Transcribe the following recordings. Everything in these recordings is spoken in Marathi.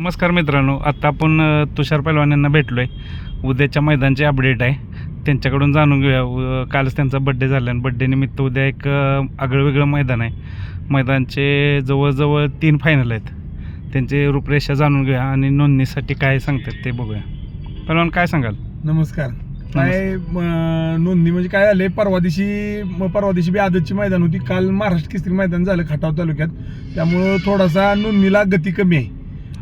नमस्कार मित्रांनो आता आपण तुषार पैलवान यांना भेटलो आहे उद्याच्या मैदानचे अपडेट आहे. त्यांच्याकडून जाणून घेऊया. कालच त्यांचा बड्डे झाला आणि बड्डे निमित्त उद्या एक अ, आगळं वेगळं मैदान आहे. मैदानचे जवळजवळ तीन फायनल आहेत. त्यांची रूपरेषा जाणून घेऊया आणि नोंदणीसाठी काय सांगतात ते बघूया. पैलवान काय सांगाल? नमस्कार. काय नोंदणी म्हणजे काय झालंय? परवा दिवशी परवा दिवशी बी आदतची मैदान होती. काल महाराष्ट्र केसरी मैदान झालं खटाव तालुक्यात. त्यामुळं थोडासा नोंदणीला गती कमी आहे.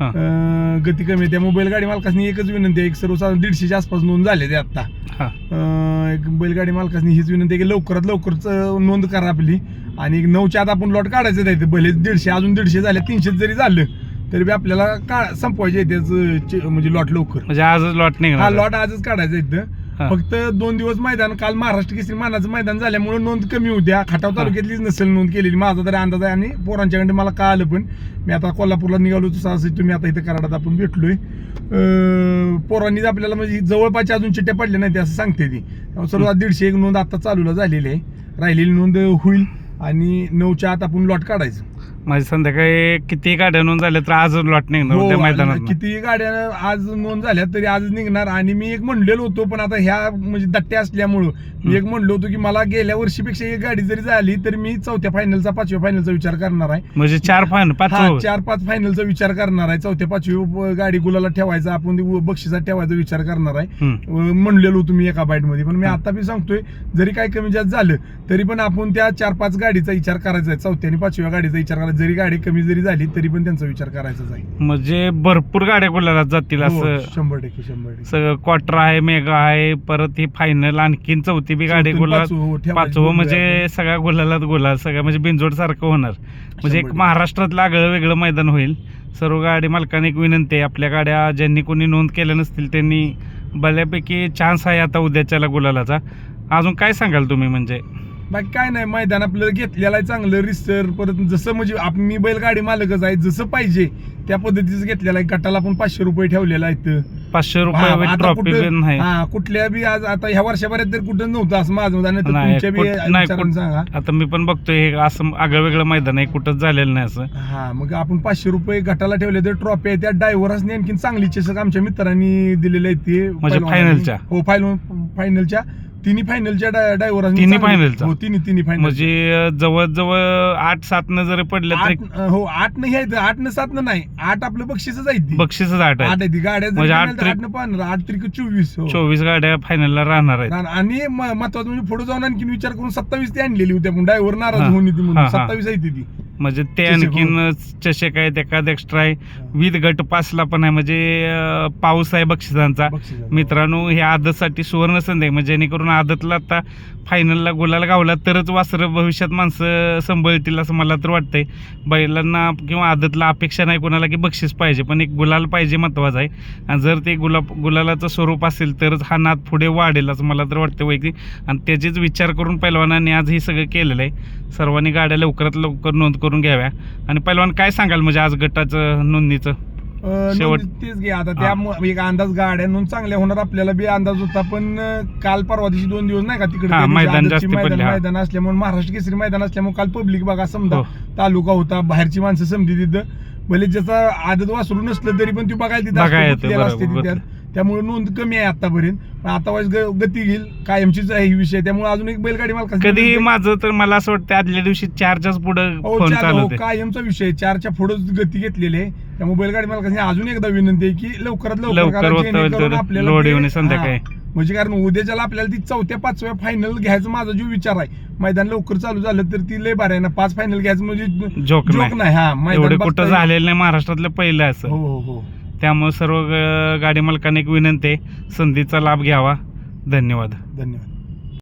हां. अं, गती कमी आहे त्यामुळे बैलगाडी मालकासनी एकच विनंती आहे एक सर्वसाधारण दीडशेच्या आसपास नोंद झाले ते आता. हां. अं, एक बैलगाडी मालकासनी हीच विनंती आहे की लवकरात लवकरच अं, नोंद करा आपली. आणि एक नऊच्या आत आपण लॉट काढायचं आहे भले दीडशे अजून दीडशे झाले तीनशे जरी झालं तरी बी आपल्याला का संपवायचे आहे त्याचं चे- म्हणजे लॉट लवकर. म्हणजे आजच लॉट हा निघणार लॉट आजच काढायचा इथं. हां. फक्त दोन दिवस मैदान काल महाराष्ट्र केसरी मानाचं मैदान झाल्यामुळे नोंद कमी होत्या. खटाव तालुक्यातलीच नसेल नोंद केलेली. माझा तरी अंदाज आहे आणि पोरांच्याकडे मला कळालं पण. मी आता कोल्हापूरला निघालो तसं तुम्ही आता इथं कराडात आपण भेटलोय. अं, पोरांनी आपल्याला म्हणजे जवळपासच्या अजून चिट्ट्या पडल्या नाही ते असं सांगते ती. त्यामुळे सर्व दीडशे एक नोंद आता चालूला झालेली आहे. राहिलेली नोंद होईल आणि नऊच्या आत आपण लॉट काढायचं. माझी संध्याकाळी किती गाड्या नोंद झाल्या तर आजच लॉट निघणार हो, उद्या मैदानात किती गाड्या आज नोंद झाल्या तरी आजच निघणार. आणि मी एक म्हणलेलो होतो पण आता ह्या म्हणजे दट्ट्या असल्यामुळं. मी एक म्हणलो होतो की मला गेल्या वर्षीपेक्षा एक गाडी जरी झाली तरी मी चौथ्या फायनलचा पाचव्या फायनलचा विचार करणार आहे. म्हणजे चार फायनल पाच हा, चार पाच फायनलचा विचार करणार आहे. चौथ्या पाचवी व- गाडी गुलाला ठेवायचा आपण ती व- बक्षिसात ठेवायचा विचार करणार आहे. हम्म. म्हणलेलो होतो मी एका बाईटमध्ये पण मी. आता बी सांगतोय जरी काय कमी जास्त झालं तरी पण आपण त्या चार पाच गाडीचा विचार करायचा आहे. चौथ्या आणि पाचव्या गाडीचा विचार करायचा. जरी गाडी कमी जरी झाली तरी पण त्यांचा विचार करायचाच आहे. म्हणजे भरपूर गाड्या गुलाला जातील हो, असं. शंभर टक्के शंभर टक्के. सगळं क्वार्टर आहे मेगा आहे परत ही फायनल आणखीन चौथी बी गाडी चौथून गुलाल पाचवं हो, ठेवायची पाचवं बघूया म्हणजे. सगळ्या गुलालात गुलाल सगळं म्हणजे बिनजोड सारखं होणार. म्हणजे एक शंभर महाराष्ट्रातलं आगळं वेगळं मैदान होईल. सर्व गाडी मालकाने एक विनंती आहे आपल्या गाड्या ज्यांनी कोणी नोंद केल्या नसतील त्यांनी बऱ्यापैकी चान्स आहे आता उद्याच्याला गुलालाचा. अजून काय सांगाल तुम्ही म्हणजे? बाकी काय नाही मैदान आपल्याला घेतलेलं आहे चांगलं रिसर परत जसं म्हणजे आप- मी बैलगाडी मालकच आहे जसं पाहिजे त्या पद्धतीचं घेतलेलं आहे. गटाला आपण पाचशे रुपये ठेवलेला आहे पाचशे रुपये ट्रॉफी नाही. हा कुठल्या बी आज आता ह्या वर्षभरात तर कुठं नव्हतं असं माझं मत. नाही तुमच्या बी कुठ- नाही, विचारानं कुठ- सांगा. आता मी पण बघतोय हे असं आगळं वेगळं मैदान आहे कुठंच झालेलं नाही असं. हा मग आपण पाचशे रुपये गटाला ठेवले तर ट्रॉफी आहे. त्या ड्रायव्हरसने आणखीन चांगली चषक आमच्या मित्रांनी दिलेले आहेत ते. म्हणजे पहिलवानांनी. फायनलच्या? हो फायनल फायनलच्या तिन्ही फायनलच्या ड्रायव्हर तिन्ही फायनलच्या? हो तिन्ही तिन्ही फायनल म्हणजे जवळजवळ आठ सात न जरी पडलं तरी आठ हो आठ न घ्यायचं आठ न सात न नाही. आठ आपलं बक्षीसच आहे ती. बक्षीसच आठ आठ आहे आहे ती. गाड्या जरी म्हणजे आठ म्हणाल तर त्रिक- आठ न पंधरा आठ त्रिक चोवीस हो. चोवीस गाड्या फायनलला राहणार आहेत. आणि- आणि म- महत्वाचं म्हणजे पुढे जाऊन आणखीन विचार करून सत्तावीस ती आणलेली होती आपण ड्रायव्हर नाराज हा. होऊन येते हा, म्हणून हा. सत्तावीस आहे ती ती. म्हणजे ते आणखीन चषक आहेत एखाद एक्स्ट्रा आहे. विथ गट पासला पण आहे. म्हणजे पाऊस आहे बक्षिसांचा. मित्रांनो हे आदतसाठी सुवर्ण संधी आहे. म्हणजे जेणेकरून आदतला आता फायनलला गुलाल गावला तरच वासरं भविष्यात माणसं संभळतील असं मला तर वाटतंय. बैलांना किंवा आदतला अपेक्षा नाही कोणाला की बक्षीस पाहिजे पण एक गुलाल पाहिजे महत्वाचं आहे. आणि जर ते गुलाब गुलालाचं स्वरूप असेल तरच हा नाद पुढे वाढेल असं मला तर वाटतं वैयक्तिक आणि त्याचेच विचार करून पैलवानांनी आज हे सगळं केलेलं आहे. सर्वांनी गाड्या लवकरात लवकर नोंद करून घ्याव्या. आणि पैलवान काय सांगाल? म्हणजे आज गटाचं नोंदणीचं? अं, शेवट- नोंद तेच घे. आता त्या एक अंदाज गाड्या नोंद चांगल्या होणार आपल्याला बी अंदाज होता पण अं, काल परवा दिवशी दोन दिवस नाही का तिकडे हा, त्या दिवशी मैदान जास्ती मैदान पडले, हा. मैदान असल्यामुळे महाराष्ट्र केसरी मैदान असल्यामुळे काल पब्लिक बघा समजा हो. तालुका होता बाहेरची माणसं समजी तिथं. भले ज्याचा आदत वासरू नसलं तरी पण ती बघायला तिथं बघायला असते, येतं, गुंतलेलं असते बरोबर, ती त्यात. त्यामुळे नोंद कमी आहे आतापर्यंत. पण आता वाईस गती घेईल कायमचीच आहे ही विषय. त्यामुळे अजून एक बैलगाडी मालका कधी माझं तर मला असं वाटतं आदल्या दिवशी चारच्याच पुढे कायमचा विषय. चारच्या पुढेच गती घेतलेली आहे. त्यामुळे बैलगाडी मालकांनी अजून एकदा विनंती आहे की लवकरात लवकर आपल्याला. म्हणजे कारण उद्याच्याला आपल्याला ती चौथ्या पाचव्या फायनल घ्यायचा माझा जो विचार आहे. मैदान लवकर चालू झालं तर ती लय बार आहे ना. पाच फायनल घ्यायचं म्हणजे जोक नाही. हा मैदान कुठं. झालेलं नाही महाराष्ट्रातलं पहिलं आहे हो असं हो हो. त्यामुळे सर्व ग- गाडी मालकांना एक विनंती आहे. संधीचा लाभ घ्यावा. धन्यवाद. धन्यवाद.